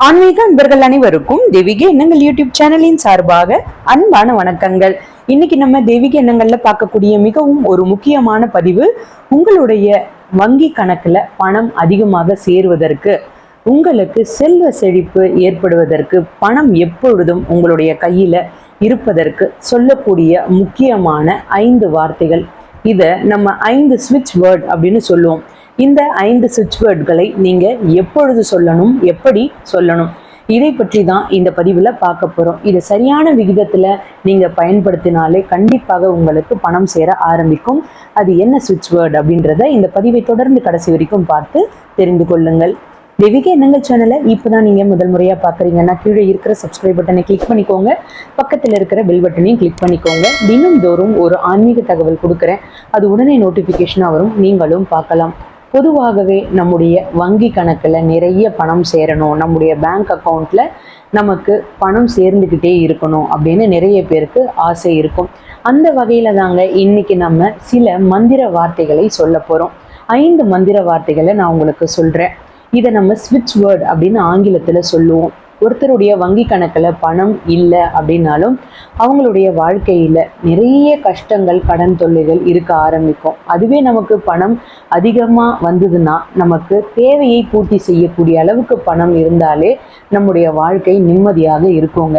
ஆன்மீக அன்பர்கள் அனைவருக்கும் தெய்வீக எண்ணங்கள் யூடியூப் சேனலின் சார்பாக அன்பான வணக்கங்கள். இன்னைக்கு நம்ம தெய்வீக எண்ணங்கள்ல பார்க்கக்கூடிய மிகவும் ஒரு முக்கியமான பதிவு உங்களுடைய வங்கி கணக்குல பணம் அதிகமாக சேருவதற்கு உங்களுக்கு செல்வ செழிப்பு ஏற்படுவதற்கு பணம் எப்பொழுதும் உங்களுடைய கையில இருப்பதற்கு சொல்லக்கூடிய முக்கியமான ஐந்து வார்த்தைகள். இதை நம்ம ஐந்து ஸ்விட்ச் வேர்ட் அப்படின்னு சொல்லுவோம். இந்த ஐந்து சுவிட்ச் வேர்டுகளை நீங்க எப்பொழுது சொல்லணும் எப்படி சொல்லணும்? இதை பற்றி தான் இந்த பதிவில் பார்க்க போகிறோம் இதை சரியான விகிதத்தில் நீங்கள் பயன்படுத்தினாலே கண்டிப்பாக உங்களுக்கு பணம் சேர ஆரம்பிக்கும். அது என்ன சுவிட்ச் வேர்டு அப்படின்றத இந்த பதிவை தொடர்ந்து கடைசி வரைக்கும் பார்த்து தெரிந்து கொள்ளுங்கள். தெய்வீக எண்ணங்கள் சேனலை இப்போ தான் நீங்கள் முதல் முறையாக பார்க்குறீங்கன்னா கீழே இருக்கிற சப்ஸ்கிரைப் பட்டனை கிளிக் பண்ணிக்கோங்க. பக்கத்தில் இருக்கிற பெல் பட்டனையும் கிளிக் பண்ணிக்கோங்க. தினம்தோறும் ஒரு ஆன்மீக தகவல் கொடுக்குறேன். அது உடனே நோட்டிஃபிகேஷனாக வரும். நீங்களும் பார்க்கலாம். பொதுவாகவே நம்முடைய வங்கி கணக்கில் நிறைய பணம் சேரணும். நம்முடைய பேங்க் அக்கௌண்ட்டில் நமக்கு பணம் சேர்ந்துக்கிட்டே இருக்கணும் அப்படின்னு நிறைய பேருக்கு ஆசை இருக்கும். அந்த வகையில் தாங்க இன்னைக்கு நம்ம சில மந்திர வார்த்தைகளை சொல்ல போகிறோம் ஐந்து மந்திர வார்த்தைகளை நான் உங்களுக்கு சொல்கிறேன் இதை நம்ம ஸ்விட்ச் வேர்டு அப்படின்னு ஆங்கிலத்தில் சொல்லுவோம். ஒருத்தருடைய வங்கி கணக்கில் பணம் இல்லை அப்படின்னாலும் அவங்களுடைய வாழ்க்கையில் நிறைய கஷ்டங்கள் கடன் தொல்லைகள் இருக்க ஆரம்பிக்கும். அதுவே நமக்கு பணம் அதிகமாக வந்ததுன்னா நமக்கு தேவையை பூர்த்தி செய்யக்கூடிய அளவுக்கு பணம் இருந்தாலே நம்முடைய வாழ்க்கை நிம்மதியாக இருக்குங்க.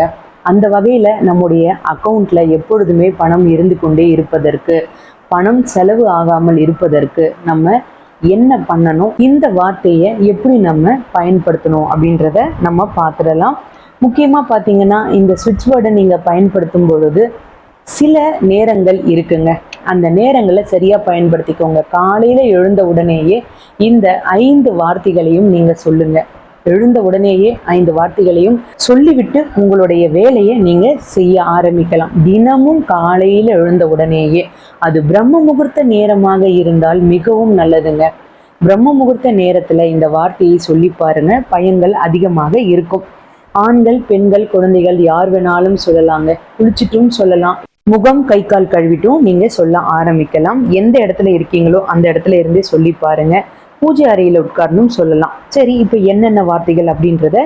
அந்த வகையில் நம்முடைய அக்கௌண்ட்டில் எப்பொழுதுமே பணம் இருந்து கொண்டே இருப்பதற்கு பணம் செலவு ஆகாமல் இருப்பதற்கு நம்ம என்ன பண்ணணும் இந்த வார்த்தையை எப்படி நம்ம பயன்படுத்தணும் அப்படின்றத நம்ம பார்த்துடலாம். முக்கியமாக பார்த்தீங்கன்னா இந்த சுவிட்ச் வேர்டை நீங்கள் பயன்படுத்தும் பொழுது சில நேரங்கள் இருக்குங்க. அந்த நேரங்களை சரியாக பயன்படுத்திக்கோங்க. காலையில் எழுந்த உடனேயே இந்த ஐந்து வார்த்தைகளையும் நீங்கள் சொல்லுங்கள் எழுந்த உடனேயே ஐந்து வார்த்தைகளையும் சொல்லிவிட்டு உங்களுடைய வேலையை நீங்க செய்ய ஆரம்பிக்கலாம். தினமும் காலையில எழுந்த உடனேயே. அது பிரம்ம முகூர்த்த நேரமாக இருந்தால் மிகவும் நல்லதுங்க. பிரம்ம முகூர்த்த நேரத்துல இந்த வார்த்தையை சொல்லி பாருங்க. பயன்கள் அதிகமாக இருக்கும். ஆண்கள் பெண்கள் குழந்தைகள் யார் வேணாலும் சொல்லலாங்க. குளிச்சிட்டும் சொல்லலாம். முகம் கை கால் கழுவிட்டும் நீங்க சொல்ல ஆரம்பிக்கலாம். எந்த இடத்துல இருக்கீங்களோ அந்த இடத்துல இருந்தே சொல்லி பாருங்க. பூஜை அறையில் உட்காரணும் சொல்லலாம். சரி இப்போ என்னென்ன வார்த்தைகள் அப்படின்றத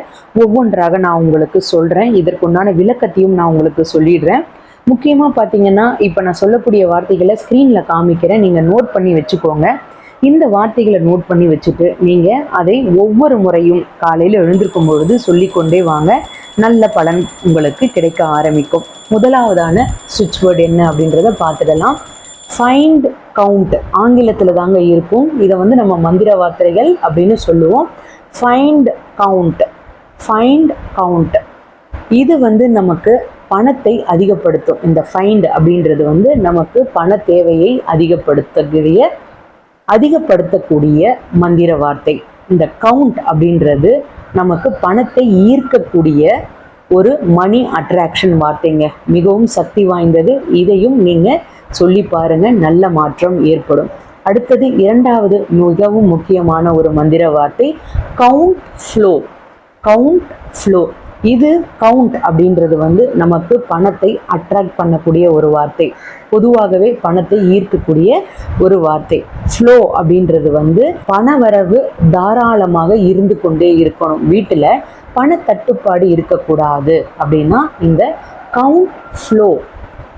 ஒவ்வொன்றாக நான் உங்களுக்கு சொல்கிறேன் இதற்குண்டான விளக்கத்தையும் நான் உங்களுக்கு சொல்லிடுறேன். முக்கியமாக பார்த்தீங்கன்னா இப்போ நான் சொல்லக்கூடிய வார்த்தைகளை ஸ்க்ரீனில் காமிக்கிறேன். நீங்கள் நோட் பண்ணி வச்சுக்கோங்க. இந்த வார்த்தைகளை நோட் பண்ணி வச்சுட்டு நீங்கள் அதை ஒவ்வொரு முறையும் காலையில் எழுந்திருக்கும் பொழுது சொல்லிக்கொண்டே வாங்க. நல்ல பலன் உங்களுக்கு கிடைக்க ஆரம்பிக்கும். முதலாவதான சுவிட்ச் வேர்டு என்ன அப்படின்றத பார்த்துடலாம். ஃபைண்ட் கவுண்ட் ஆங்கிலத்தில் தாங்க இருக்கும். இதை வந்து நம்ம மந்திர வார்த்தைகள் அப்படின்னு சொல்லுவோம். ஃபைண்ட் கவுண்ட் ஃபைண்ட் கவுண்ட் இது வந்து நமக்கு பணத்தை அதிகப்படுத்தும். இந்த ஃபைண்ட் அப்படின்றது வந்து நமக்கு பண தேவையை அதிகப்படுத்தக்கூடிய அதிகப்படுத்தக்கூடிய மந்திர வார்த்தை. இந்த கவுண்ட் அப்படின்றது நமக்கு பணத்தை ஈர்க்கக்கூடிய ஒரு மணி அட்ராக்ஷன் வார்த்தைங்க. மிகவும் சக்தி வாய்ந்தது. இதையும் நீங்கள் சொல்லி பாருங்க நல்ல மாற்றம் ஏற்படும். அடுத்தது இரண்டாவது மிகவும் முக்கியமான ஒரு மந்திர வார்த்தை கவுண்ட் ஃப்ளோ கவுண்ட் ஃப்ளோ இது கவுண்ட் அப்படின்றது வந்து நமக்கு பணத்தை அட்ராக்ட் பண்ணக்கூடிய ஒரு வார்த்தை. பொதுவாகவே பணத்தை ஈர்க்கக்கூடிய ஒரு வார்த்தை. ஃப்ளோ அப்படின்றது வந்து பணவரவு தாராளமாக இருந்து கொண்டே இருக்கணும். வீட்டில் பணத்தட்டுப்பாடு இருக்கக்கூடாது அப்படின்னா இந்த கவுண்ட் ஃப்ளோ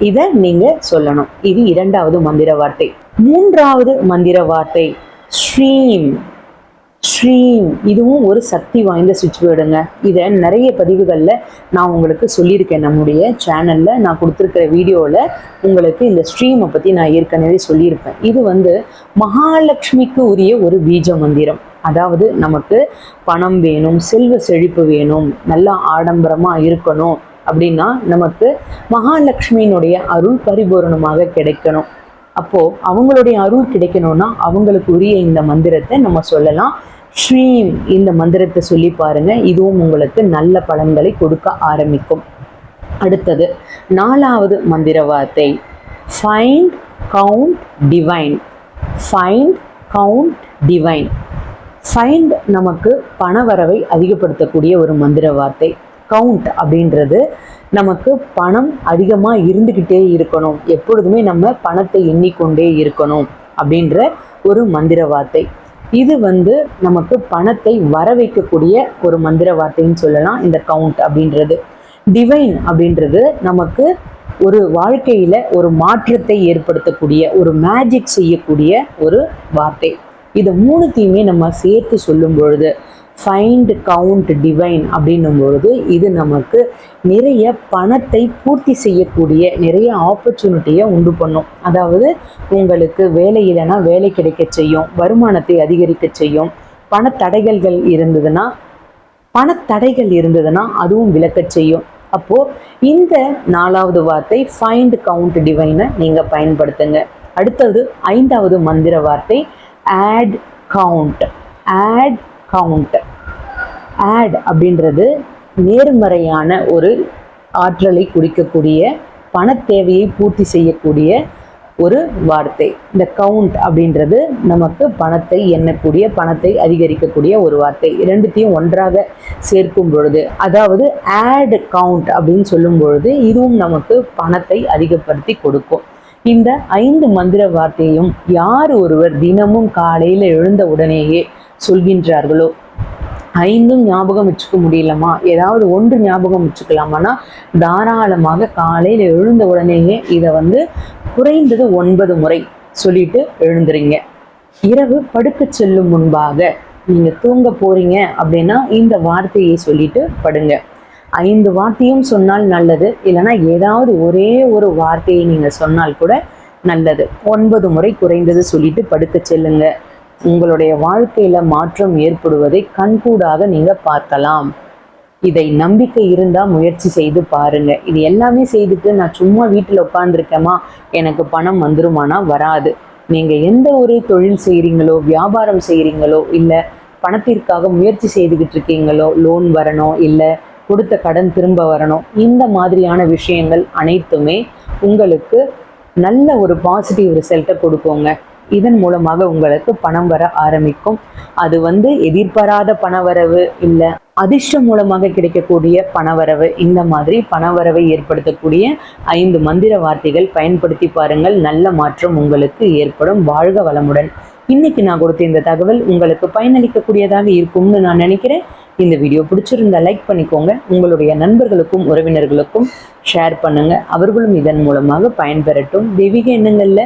இதை நீங்க சொல்லணும். இது இரண்டாவது மந்திர வார்த்தை. மூன்றாவது மந்திர வார்த்தை ஸ்ரீம். ஸ்ரீம். இதுவும் ஒரு சக்தி வாய்ந்த சுவிட்ச் வேர்டுங்க இதை நிறைய பதிவுகளில் நான் உங்களுக்கு சொல்லியிருக்கேன். நம்முடைய சேனலில் நான் கொடுத்துருக்கிற வீடியோவில் உங்களுக்கு இந்த ஸ்ட்ரீமை பற்றி நான் ஏற்கனவே சொல்லியிருப்பேன். இது வந்து மகாலட்சுமிக்கு உரிய ஒரு பீஜ மந்திரம். அதாவது நமக்கு பணம் வேணும் செல்வ செழிப்பு வேணும் நல்லா ஆடம்பரமாக இருக்கணும். அப்படின்னா நமக்கு மகாலட்சுமியினுடைய அருள் பரிபூரணமாக கிடைக்கணும். அப்போ அவங்களுடைய அருள் கிடைக்கணும்னா அவங்களுக்கு உரிய இந்த மந்திரத்தை நம்ம சொல்லலாம். ஸ்ரீம் இந்த மந்திரத்தை சொல்லி பாருங்க. இதுவும் உங்களுக்கு நல்ல பலன்களை கொடுக்க ஆரம்பிக்கும். அடுத்தது நாலாவது மந்திர வார்த்தை. Find count divine find count divine find நமக்கு பணவரவை அதிகப்படுத்தக்கூடிய ஒரு மந்திர வார்த்தை. கவுண்ட் அப்படின்றது நமக்கு பணம் அதிகமாக இருந்துக்கிட்டே இருக்கணும். எப்பொழுதுமே நம்ம பணத்தை எண்ணிக்கொண்டே இருக்கணும் அப்படின்ற ஒரு மந்திர வார்த்தை. இது வந்து நமக்கு பணத்தை வர வைக்கக்கூடிய ஒரு மந்திர வார்த்தைன்னு சொல்லலாம் இந்த கவுண்ட் அப்படின்றது. டிவைன் அப்படின்றது நமக்கு ஒரு வாழ்க்கையில ஒரு மாற்றத்தை ஏற்படுத்தக்கூடிய ஒரு மேஜிக் செய்யக்கூடிய ஒரு வார்த்தை. இதை மூணுத்தையுமே நம்ம சேர்த்து சொல்லும் பொழுது ஃபைண்ட் கவுண்ட் டிவைன் அப்படின்னும் பொழுது இது நமக்கு நிறைய பணத்தை பூர்த்தி செய்யக்கூடிய நிறைய ஆப்பர்ச்சுனிட்டியை உண்டு பண்ணும். அதாவது உங்களுக்கு வேலை இல்லைன்னா வேலை கிடைக்க செய்யும் வருமானத்தை அதிகரிக்க செய்யும் பணத்தடைகள்கள் இருந்ததுன்னா பணத்தடைகள் இருந்ததுன்னா அதுவும் விளக்கச் செய்யும். அப்போது இந்த நாலாவது வார்த்தை ஃபைண்ட் கவுண்ட் டிவைனை நீங்கள் பயன்படுத்துங்க. அடுத்தது ஐந்தாவது மந்திர வார்த்தை add count add count add அப்படின்றது நேர்மறையான ஒரு ஆற்றலை குறிக்கக்கூடிய பண தேவையை பூர்த்தி செய்யக்கூடிய ஒரு வார்த்தை. இந்த கவுண்ட் அப்படின்றது நமக்கு பணத்தை எண்ணக்கூடிய பணத்தை அதிகரிக்கக்கூடிய ஒரு வார்த்தை. இரண்டுத்தையும் ஒன்றாக சேர்க்கும் பொழுது அதாவது ஆட் கவுண்ட் அப்படின்னு சொல்லும் பொழுது இதுவும் நமக்கு பணத்தை அதிகப்படுத்தி கொடுக்கும். இந்த ஐந்து மந்திர வார்த்தையும் யார் ஒருவர் தினமும் காலையில் எழுந்த உடனேயே சொல்கின்றார்களோ? ஐந்தும் ஞாபகம் வச்சுக்க முடியலமா ஏதாவது ஒன்று ஞாபகம் வச்சுக்கலாமான்னா தாராளமாக காலையில் எழுந்த உடனேயே இதை வந்து குறைந்தது ஒன்பது முறை சொல்லிட்டு எழுந்துறீங்க இரவு படுக்க செல்லும் முன்பாக நீங்க தூங்க போறீங்க அப்படின்னா இந்த வார்த்தையை சொல்லிட்டு படுங்க. ஐந்து வார்த்தையும் சொன்னால் நல்லது. இல்லைன்னா ஏதாவது ஒரே ஒரு வார்த்தையை நீங்க சொன்னால் கூட நல்லது. ஒன்பது முறை குறைந்தது சொல்லிட்டு படுக்க செல்லுங்க. உங்களுடைய வாழ்க்கையில மாற்றம் ஏற்படுவதை கண்கூடாக நீங்க பார்க்கலாம். இதை நம்பிக்கை இருந்தா முயற்சி செய்து பாருங்க. இது எல்லாமே செய்துட்டு நான் சும்மா வீட்டில் உட்காந்துருக்கேமா எனக்கு பணம் வந்துருமானா? வராது. நீங்க எந்த ஒரு தொழில் செய்கிறீங்களோ வியாபாரம் செய்கிறீங்களோ இல்லை பணத்திற்காக முயற்சி செய்துக்கிட்டு இருக்கீங்களோ லோன் வரணும் இல்லை கொடுத்த கடன் திரும்ப வரணும் இந்த மாதிரியான விஷயங்கள் அனைத்துமே உங்களுக்கு நல்ல ஒரு பாசிட்டிவ் ரிசல்ட்டை கொடுக்குங்க. இதன் மூலமாக உங்களுக்கு பணம் வர ஆரம்பிக்கும். அது வந்து எதிர்பாராத பணவரவு இல்லை அதிர்ஷ்டம் மூலமாக கிடைக்கக்கூடிய பணவரவு இந்த மாதிரி பணவரவை ஏற்படுத்தக்கூடிய ஐந்து மந்திர வார்த்தைகள் பயன்படுத்தி பாருங்கள். நல்ல மாற்றம் உங்களுக்கு ஏற்படும். வாழ்க வளமுடன். இன்னைக்கு நான் கொடுத்த இந்த தகவல் உங்களுக்கு பயனளிக்கக்கூடியதாக இருக்கும்னு நான் நினைக்கிறேன். இந்த வீடியோ பிடிச்சிருந்தா லைக் பண்ணிக்கோங்க. உங்களுடைய நண்பர்களுக்கும் உறவினர்களுக்கும் ஷேர் பண்ணுங்க. அவர்களும் இதன் மூலமாக பயன்பெறட்டும். தெய்வீக எண்ணங்களில்